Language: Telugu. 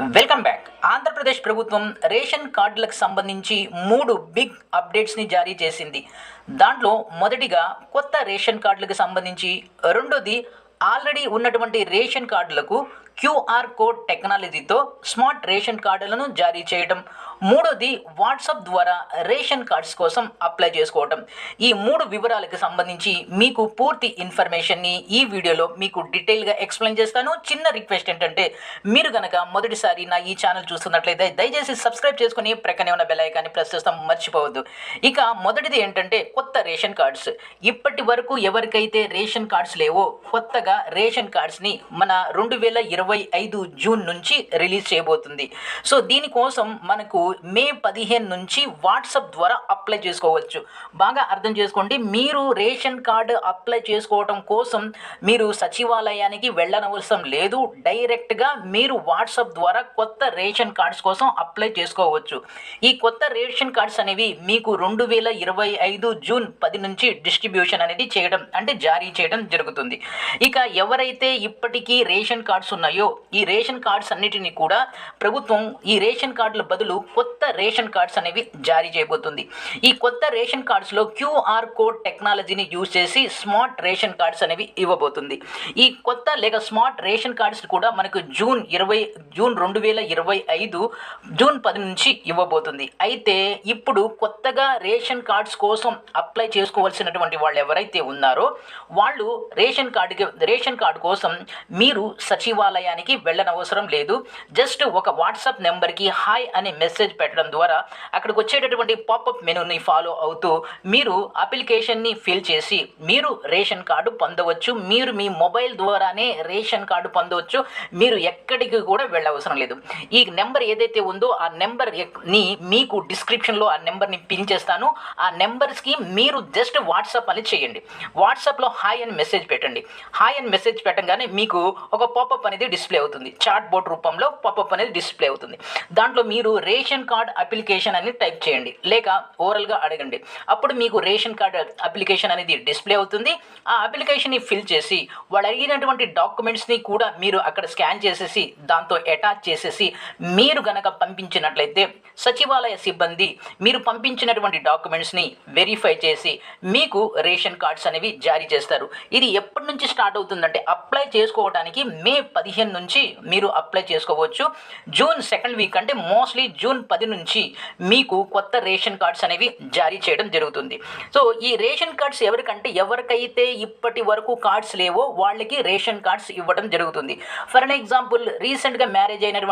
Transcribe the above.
వెల్కమ్ బ్యాక్ ఆంధ్రప్రదేశ్ ప్రభుత్వం రేషన్ కార్డులకు సంబంధించి మూడు బిగ్ అప్డేట్స్ని జారీ చేసింది. దాంట్లో మొదటిగా కొత్త రేషన్ కార్డులకు సంబంధించి రెండోది ఆల్రెడీ ఉన్నటువంటి రేషన్ కార్డులకు క్యూఆర్ కోడ్ టెక్నాలజీతో స్మార్ట్ రేషన్ కార్డులను జారీ చేయడం మూడోది వాట్సాప్ ద్వారా రేషన్ కార్డ్స్ కోసం అప్లై చేసుకోవటం. ఈ మూడు వివరాలకు సంబంధించి మీకు పూర్తి ఇన్ఫర్మేషన్ని ఈ వీడియోలో మీకు డీటెయిల్గా ఎక్స్ప్లెయిన్ చేస్తాను. చిన్న రిక్వెస్ట్ ఏంటంటే మీరు కనుక మొదటిసారి నా ఈ ఛానల్ చూస్తున్నట్లయితే దయచేసి సబ్స్క్రైబ్ చేసుకుని ప్రక్కనే ఉన్న బెలైకాన్ని ప్రెస్ చేస్తాం. మర్చిపోవద్దు. ఇక మొదటిది ఏంటంటే కొత్త రేషన్ కార్డ్స్. ఇప్పటి వరకు ఎవరికైతే రేషన్ కార్డ్స్ లేవో కొత్తగా రేషన్ కార్డ్స్ని మన రెండు వేల ఇరవై ఇరవై ఐదు జూన్ నుంచి రిలీజ్ చేయబోతుంది. సో దీనికోసం మనకు మే పదిహేను నుంచి వాట్సాప్ ద్వారా అప్లై చేసుకోవచ్చు. బాగా అర్థం చేసుకోండి మీరు రేషన్ కార్డు అప్లై చేసుకోవడం కోసం మీరు సచివాలయానికి వెళ్ళనవసరం లేదు. డైరెక్ట్గా మీరు వాట్సాప్ ద్వారా కొత్త రేషన్ కార్డ్స్ కోసం అప్లై చేసుకోవచ్చు. ఈ కొత్త రేషన్ కార్డ్స్ అనేవి మీకు రెండు వేల ఇరవై ఐదు జూన్ పది నుంచి డిస్ట్రిబ్యూషన్ అనేది చేయడం అంటే జారీ చేయడం జరుగుతుంది. ఇక ఎవరైతే ఇప్పటికీ రేషన్ కార్డ్స్ ఉన్నాయో ఈ రేషన్ కార్డ్స్ అన్నిటినీ కూడా ప్రభుత్వం ఈ రేషన్ కార్డుల బదులు కొత్త రేషన్ కార్డ్స్ అనేవి జారీ చేయబోతుంది. ఈ కొత్త రేషన్ కార్డ్స్లో క్యూఆర్ కోడ్ టెక్నాలజీని యూజ్ చేసి స్మార్ట్ రేషన్ కార్డ్స్ అనేవి ఇవ్వబోతుంది. ఈ కొత్త లేక స్మార్ట్ రేషన్ కార్డ్స్ కూడా మనకు జూన్ ఇరవై జూన్ రెండు వేల ఇరవై ఐదు జూన్ పది నుంచి ఇవ్వబోతుంది. అయితే ఇప్పుడు కొత్తగా రేషన్ కార్డ్స్ కోసం అప్లై చేసుకోవాల్సినటువంటి వాళ్ళు ఎవరైతే ఉన్నారో వాళ్ళు రేషన్ కార్డుకి రేషన్ కార్డు కోసం మీరు సచివాలయానికి వెళ్ళనవసరం లేదు. జస్ట్ ఒక వాట్సాప్ నెంబర్కి హాయ్ అనే మెసేజ్ పెట్టడం ద్వారా అక్కడికి వచ్చేటటువంటి పాపప్ మెనూని ఫాలో అవుతూ మీరు అప్లికేషన్ని ఫిల్ చేసి మీరు రేషన్ కార్డు పొందవచ్చు. మీరు మీ మొబైల్ ద్వారానే రేషన్ కార్డు పొందవచ్చు. మీరు ఎక్కడికి కూడా వెళ్ళవసరం లేదు. ఈ నెంబర్ ఏదైతే ఉందో ఆ నెంబర్ని మీకు డిస్క్రిప్షన్లో ఆ నెంబర్ని పిన్ చేస్తాను. ఆ నెంబర్స్కి మీరు జస్ట్ వాట్సాప్ అని చేయండి. వాట్సాప్లో హాయ్ అని మెసేజ్ పెట్టండి. హాయ్ అని మెసేజ్ పెట్టగానే మీకు ఒక పాపప్ అనేది డిస్ప్లే అవుతుంది. చాట్ బోర్డ్ రూపంలో పాపప్ అనేది డిస్ప్లే అవుతుంది. దాంట్లో మీరు రేషన్ కార్డ్ అప్లికేషన్ అని టైప్ చేయండి. లేక ఓవరల్గా అడగండి. అప్పుడు మీకు రేషన్ కార్డ్ అప్లికేషన్ అనేది డిస్ప్లే అవుతుంది. ఆ అప్లికేషన్ని ఫిల్ చేసి వాళ్ళు అడిగినటువంటి డాక్యుమెంట్స్ని కూడా మీరు అక్కడ స్కాన్ చేసేసి దాంతో అటాచ్ చేసేసి మీరు గనక పంపించినట్లయితే సచివాలయ సిబ్బంది మీరు పంపించినటువంటి డాక్యుమెంట్స్ని వెరిఫై చేసి మీకు రేషన్ కార్డ్స్ అనేవి జారీ చేస్తారు. ఇది ఎప్పటి నుంచి స్టార్ట్ అవుతుందంటే అప్లై చేసుకోవడానికి మే పదిహేను నుంచి మీరు అప్లై చేసుకోవచ్చు. జూన్ సెకండ్ వీక్ అంటే మోస్ట్లీ జూన్ పది నుంచి మీకు కొత్త రేషన్ కార్డ్స్ అనేవి జారీ చేయడం జరుగుతుంది. సో ఈ రేషన్ కార్డ్స్ ఎవరికంటే ఎవరికైతే ఇప్పటి వరకు కార్డ్స్ లేవో వాళ్ళకి రేషన్ కార్డ్స్ ఇవ్వడం జరుగుతుంది. ఫర్ అన్ ఎగ్జాంపుల్ రీసెంట్గా మ్యారేజ్ అయినటువంటి